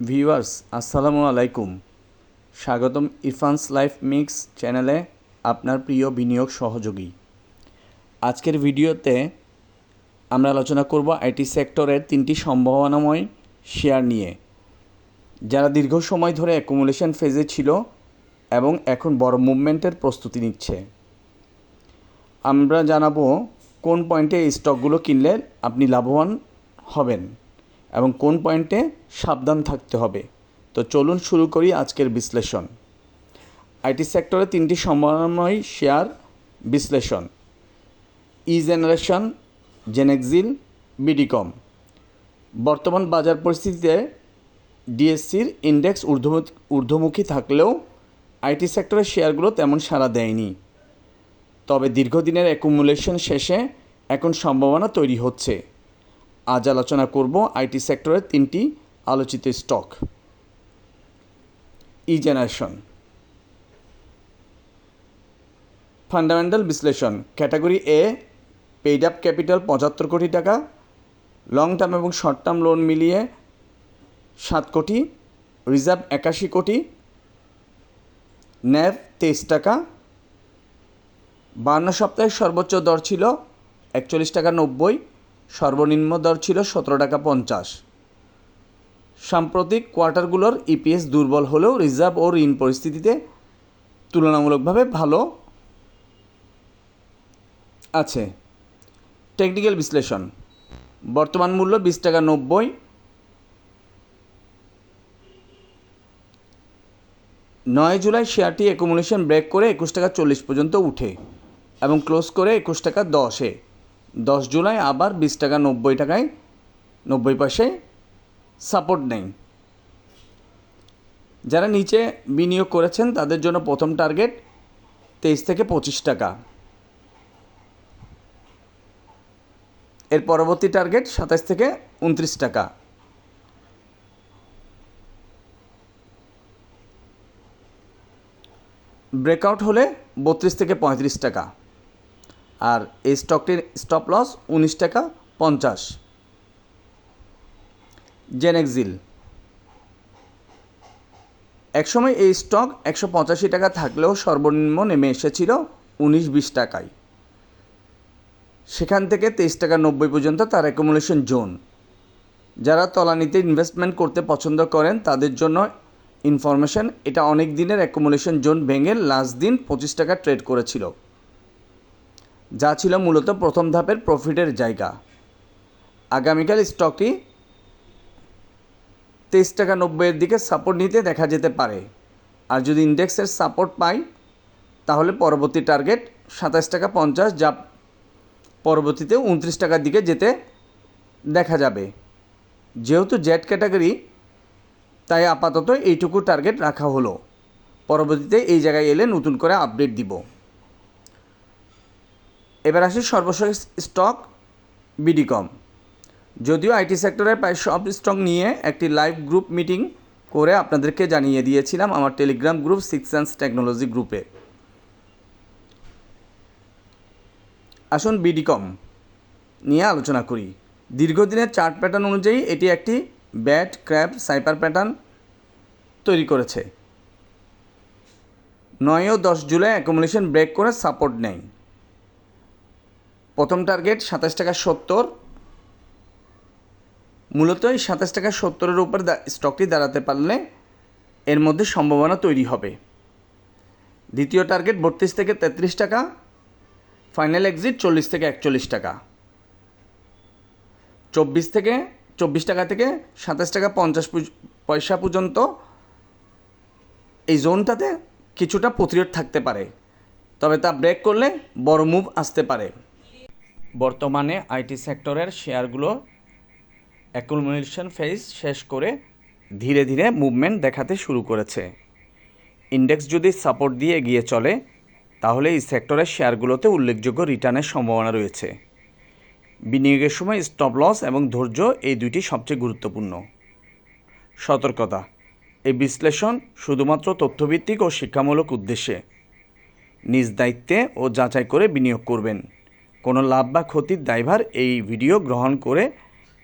Viewers, আসসালামু আলাইকুম। স্বাগতম ইরফানস লাইফ মিক্স চ্যানেলে আপনার প্রিয় বিনিয়োগ সহযোগী। আজকের ভিডিওতে আমরা আলোচনা করব আইটি সেক্টরের তিনটি সম্ভাবনাময় শেয়ার নিয়ে। যারা দীর্ঘ সময় ধরে অ্যাকুমুলেশন ফেজে ছিল এবং এখন বড় মুভমেন্টের প্রস্তুতি নিচ্ছে। আমরা জানাব কোন পয়েন্টে এই স্টকগুলো কিনলে আপনি লাভবান হবেন। এবং কোন পয়েন্টে সাবধান থাকতে হবে? তো চলুন শুরু করি আজকের বিশ্লেষণ। আইটি সেক্টরে তিনটি সম্ভাবনাময় শেয়ার বিশ্লেষণ। E generation Genexil BDCom. বর্তমান বাজার পরিস্থিতিতে ডিএসসির ইন্ডেক্স ঊর্ধ্বমুখী ঊর্ধ্বমুখী থাকলেও আইটি সেক্টরের শেয়ারগুলো তেমন সাড়া দেয়নি। তবে দীর্ঘদিনের অ্যাকুমুলেশন শেষে এখন সম্ভাবনা তৈরি হচ্ছে। আজ আলোচনা করব আইটি সেক্টরের তিনটি আলোচিত স্টক। ই জেনারেশন ফান্ডামেন্টাল বিশ্লেষণ। Category A paid up capital পঁচাত্তর কোটি টাকা লং টার্ম এবং শর্ট টার্ম লোন মিলিয়ে সাত কোটি রিজার্ভ একাশি কোটি ন্যাভ তেইশ টাকা, বান্ন সপ্তাহের সর্বোচ্চ দর ছিল একচল্লিশ টাকা নব্বই সর্বনিম্ন দর ছিল সতেরো টাকা পঞ্চাশ। সাম্প্রতিক কোয়ার্টারগুলোর ইপিএস দুর্বল হলেও রিজার্ভ ও ঋণ পরিস্থিতিতে তুলনামূলকভাবে ভালো আছে। টেকনিক্যাল বিশ্লেষণ। বর্তমান মূল্য বিশ টাকা নব্বই। নয় জুলাই শেয়ারটি অ্যাকুমুলেশন ব্রেক করে একুশ টাকা চল্লিশ পর্যন্ত উঠে এবং ক্লোজ করে একুশ টাকা দশে। দশ জুলাই আবার বিশ টাকা নব্বই টাকায় নব্বই পয়সায় সাপোর্ট নেই। যারা নিচে বিনিয়োগ করেছেন, তাদের জন্য প্রথম টার্গেট তেইশ থেকে পঁচিশ টাকা। এর পরবর্তী টার্গেট সাতাশ থেকে উনত্রিশ টাকা। ব্রেকআউট হলে বত্রিশ থেকে পঁয়ত্রিশ টাকা। আর এই স্টকটির স্টপ লস উনিশ টাকা পঞ্চাশ। জেনেক্সিল একসময় এই স্টক একশো পঁচাশি টাকা থাকলেও সর্বনিম্ন নেমে এসেছিল উনিশ বিশ টাকায়। সেখান থেকে তেইশ টাকা নব্বই পর্যন্ত তার অ্যাকুমুলেশন জোন যারা তলানিতে ইনভেস্টমেন্ট করতে পছন্দ করেন, তাদের জন্য ইনফরমেশন এটা অনেক দিনের অ্যাকুমুলেশন জোন ভেঙে লাস্ট দিন পঁচিশ টাকা ট্রেড করেছিল। যা ছিল মূলত প্রথম ধাপের প্রফিটের জায়গা। আগামীকাল স্টকটি তেইশ টাকা নব্বইয়ের দিকে সাপোর্ট নিতে দেখা যেতে পারে। আর যদি ইন্ডেক্সের সাপোর্ট পাই, তাহলে পরবর্তী টার্গেট সাতাশ টাকা পঞ্চাশ, যা পরবর্তীতে উনত্রিশ টাকার দিকে যেতে দেখা যাবে। যেহেতু জেড ক্যাটাগরি, তাই আপাতত এইটুকু টার্গেট রাখা হলো। পরবর্তীতে এই জায়গায় এলে নতুন করে আপডেট দিব। এবার আসি সর্বশেষ স্টক বিডিকম যদিও আইটি সেক্টরের প্রায় সব স্টক নিয়ে একটি লাইভ গ্রুপ মিটিং করে আপনাদেরকে জানিয়ে দিয়েছিলাম আমার Telegram group six sense technology গ্রুপে আসুন বিডিকম নিয়ে আলোচনা করি। দীর্ঘদিনের চার্ট প্যাটার্ন অনুযায়ী এটি একটি ব্যাট ক্র্যাপ সাইপার প্যাটার্ন তৈরি করেছে। নয় ও দশ জুলাই অ্যাকোমোডেশন ব্রেক করে সাপোর্ট নেয়। প্রথম টার্গেট সাতাশ টাকা সত্তর। মূলত এই সাতাশ টাকা সত্তরের উপর স্টকটি দাঁড়াতে পারলে এর মধ্যে সম্ভাবনা তৈরি হবে। দ্বিতীয় টার্গেট বত্রিশ থেকে তেত্রিশ টাকা ফাইনাল এক্সিট চল্লিশ থেকে একচল্লিশ টাকা। চব্বিশ থেকে, চব্বিশ টাকা থেকে সাতাশ টাকা পঞ্চাশ পয়সা পর্যন্ত এই জোনটাতে কিছুটা প্রতিরোধ থাকতে পারে। তবে তা ব্রেক করলে বড় মুভ আসতে পারে। বর্তমানে আইটি সেক্টরের শেয়ারগুলো অ্যাকুমুলেশন ফেজ শেষ করে ধীরে ধীরে মুভমেন্ট দেখাতে শুরু করেছে। ইন্ডেক্স যদি সাপোর্ট দিয়ে এগিয়ে চলে, তাহলে এই সেক্টরের শেয়ারগুলোতে উল্লেখযোগ্য রিটার্নের সম্ভাবনা রয়েছে। বিনিয়োগের সময় স্টপ লস এবং ধৈর্য এই দুইটি সবচেয়ে গুরুত্বপূর্ণ। সতর্কতা। এই বিশ্লেষণ শুধুমাত্র তথ্যভিত্তিক ও শিক্ষামূলক উদ্দেশ্যে। নিজ দায়িত্বে ও যাচাই করে বিনিয়োগ করবেন। কোনো লাভ বা ক্ষতির দায়ভার এই ভিডিও গ্রহণ করে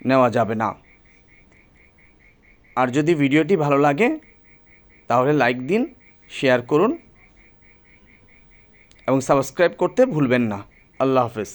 নেওয়া যাবে না। আর যদি ভিডিওটি ভালো লাগে, তাহলে লাইক দিন, শেয়ার করুন, এবং সাবস্ক্রাইব করতে ভুলবেন না। আল্লাহ হাফেজ।